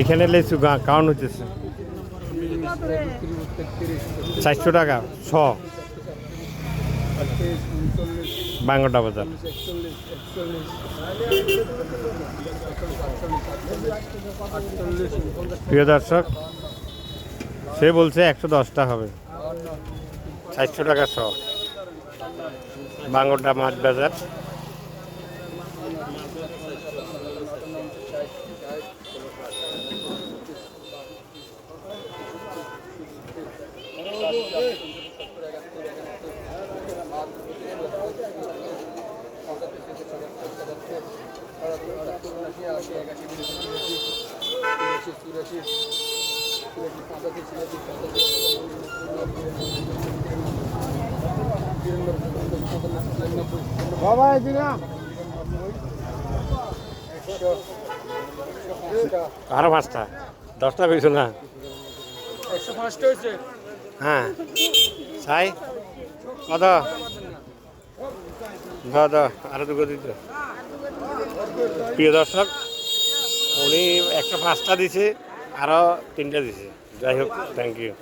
এখানে লেচু গা কাউন্ট হচ্ছে চারশো টাকা ছ বাঙ্গটা বাজার। প্রিয় দর্শক, সে বলছে একশো দশটা হবে। চারশো টাকা শ। বাঙ্গটা মাছ বাজার। বাবা এদিকে আরও পাঁচটা। দশটা পেয়েছ না? একশো পাঁচটা হয়েছে। হ্যাঁ। চাই কত দ। দ আরও দুটো দিত। প্রিয় দর্শক উনি একশো পাঁচটা দিছে আরও তিনটা দিছে। যাই হোক থ্যাংক ইউ